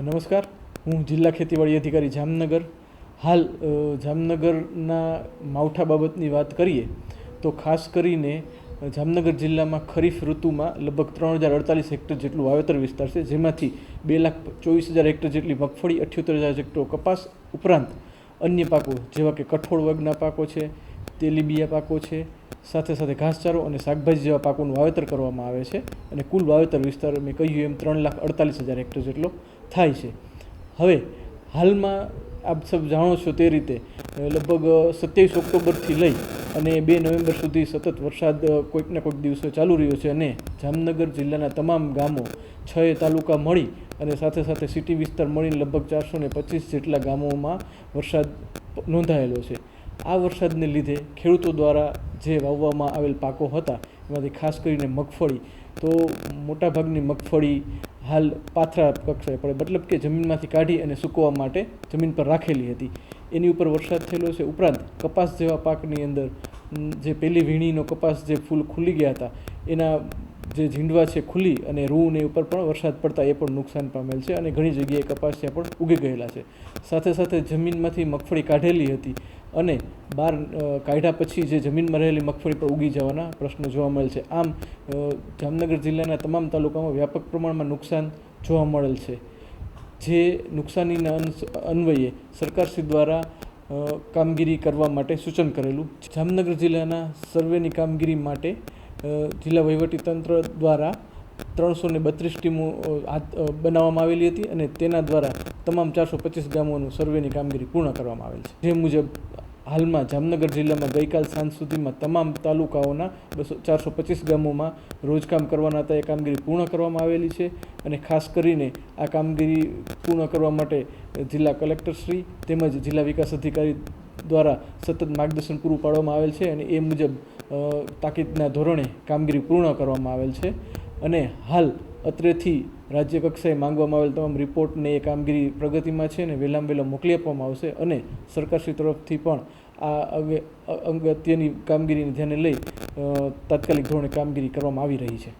નમસ્કાર. હું જિલ્લા ખેતીવાડી અધિકારી જામનગર. હાલ જામનગરના માવઠા બાબતની વાત કરીએ, તો ખાસ કરીને જામનગર જિલ્લામાં ખરીફ ઋતુમાં લગભગ ત્રણ હજાર અડતાલીસ હેક્ટર જેટલું વાવેતર વિસ્તાર છે, જેમાંથી બે લાખ ચોવીસ હજાર હેક્ટર જેટલી મગફળી, અઠ્યોતેર હજાર હેક્ટર કપાસ ઉપરાંત અન્ય પાકો, જેવા કે કઠોળ વર્ગના પાકો છે, તેલીબિયા પાકો છે સાથે સાથે ઘાસચારો અને શાકભાજી જેવા પાકોનું વાવેતર કરવામાં આવે છે અને કુલ વાવેતર વિસ્તાર મેં કહ્યું એમ ત્રણ લાખ અડતાલીસ હજાર હેક્ટર જેટલો થાય છે. હવે હાલમાં આપ સબ જાણો છો તે રીતે લગભગ સત્યાવીસ ઓક્ટોબરથી લઈ અને બે નવેમ્બર સુધી સતત વરસાદ કોઈકના કોઈક દિવસો ચાલુ રહ્યો છે અને જામનગર જિલ્લાના તમામ ગામો છ તાલુકા મળી અને સાથે સાથે સિટી વિસ્તાર મળીને લગભગ ચારસો ને પચીસ જેટલા ગામોમાં વરસાદ નોંધાયેલો છે. આ વરસાદને લીધે ખેડૂતો દ્વારા જે વાવવામાં આવેલ પાકો હતા, એમાંથી ખાસ કરીને મગફળી, તો મોટાભાગની મગફળી હાલ પાથરા કક્ષાએ પડે, મતલબ કે જમીનમાંથી કાઢી અને સૂકવવા માટે જમીન પર રાખેલી હતી. એની ઉપર વરસાદ થયેલો છે. ઉપરાંત કપાસ જેવા પાકની અંદર જે પહેલી વીણીનો કપાસ જે ફૂલ ખુલી ગયા હતા, એના જે ઝીંડવા છે ખુલ્લી અને રૂ ને ઉપર પણ વરસાદ પડતા એ પણ નુકસાન પામેલ છે અને ઘણી જગ્યાએ કપાસ ત્યાં પણ ઉગી ગયેલા છે. સાથે સાથે જમીનમાંથી મગફળી કાઢેલી હતી અને બહાર કાઢ્યા પછી જે જમીનમાં રહેલી મગફળી પર ઉગી જવાના પ્રશ્નો જોવા મળે છે. આમ જામનગર જિલ્લાના તમામ તાલુકામાં વ્યાપક પ્રમાણમાં નુકસાન જોવા મળેલ છે. જે નુકસાનીના અન્વયે સરકારશ્રી દ્વારા કામગીરી કરવા માટે સૂચન કરેલું. જામનગર જિલ્લાના સર્વેની કામગીરી માટે જિલ્લા વહીવટીતંત્ર દ્વારા ત્રણસો ને બત્રીસ ટીમો હાથ બનાવવામાં આવેલી હતી અને તેના દ્વારા તમામ ચારસો પચીસ ગામોનું સર્વેની કામગીરી પૂર્ણ કરવામાં આવેલ છે. જે મુજબ, હાલમાં જામનગર જિલ્લામાં ગઈકાલ સાંજ સુધીમાં તમામ તાલુકાઓના બસો, ચારસો પચીસ ગામોમાં રોજકામ કરવાના હતા એ કામગીરી પૂર્ણ કરવામાં આવેલી છે અને ખાસ કરીને આ કામગીરી પૂર્ણ કરવા માટે જિલ્લા કલેક્ટરશ્રી તેમજ જિલ્લા વિકાસ અધિકારી દ્વારા સતત માર્ગદર્શન પૂરું પાડવામાં આવેલ છે અને એ મુજબ તાકીદના ધોરણે કામગીરી પૂર્ણ કરવામાં આવેલ છે. અને હાલ અત્રેથી રાજ્ય કક્ષાએ માંગવામાં આવેલ તમામ રિપોર્ટને એ કામગીરી પ્રગતિમાં છે અને વહેલામાં વહેલા મોકલી આપવામાં આવશે અને સરકારશ્રી તરફથી પણ આ અગત્યની કામગીરીને ધ્યાને લઈ તાત્કાલિક ધોરણે કામગીરી કરવામાં આવી રહી છે.